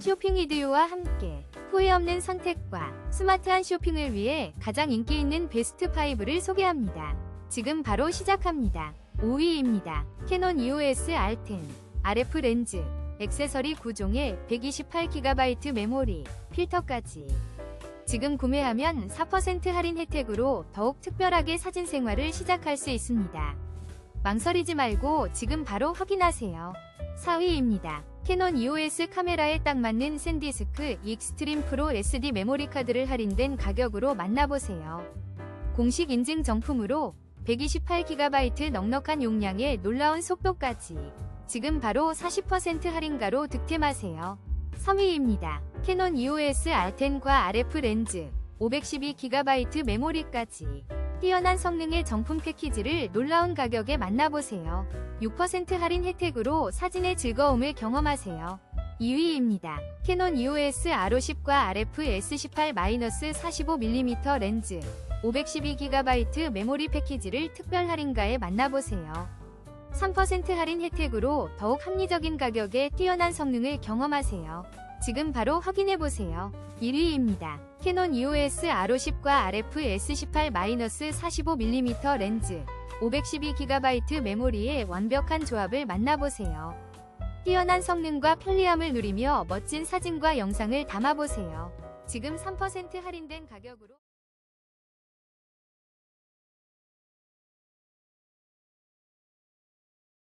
쇼핑 이디오와 함께 후회 없는 선택과 스마트한 쇼핑을 위해 가장 인기 있는 베스트 5를 소개합니다. 지금 바로 시작합니다. 5위입니다. 캐논 EOS R10 RF 렌즈 액세서리 9종에 128GB 메모리 필터까지 지금 구매하면 4% 할인 혜택으로 더욱 특별하게 사진 생활을 시작할 수 있습니다. 망설이지 말고 지금 바로 확인하세요. 4위입니다. 캐논 EOS 카메라에 딱 맞는 샌디스크 익스트림 프로 SD 메모리 카드를 할인된 가격으로 만나보세요. 공식 인증 정품으로 128GB 넉넉한 용량에 놀라운 속도까지 지금 바로 40% 할인가로 득템하세요. 3위입니다. 캐논 EOS R10과 RF 렌즈 512GB 메모리까지 뛰어난 성능의 정품 패키지를 놀라운 가격에 만나보세요. 6% 할인 혜택으로 사진의 즐거움을 경험하세요. 2위입니다. 캐논 EOS R50과 RF S18-45mm 렌즈 512GB 메모리 패키지를 특별 할인가에 만나보세요. 3% 할인 혜택으로 더욱 합리적인 가격에 뛰어난 성능을 경험하세요. 지금 바로 확인해보세요. 1위입니다. 캐논 EOS R50과 RF S18-45mm 렌즈 512GB 메모리의 완벽한 조합을 만나보세요. 뛰어난 성능과 편리함을 누리며 멋진 사진과 영상을 담아보세요. 지금 3% 할인된 가격으로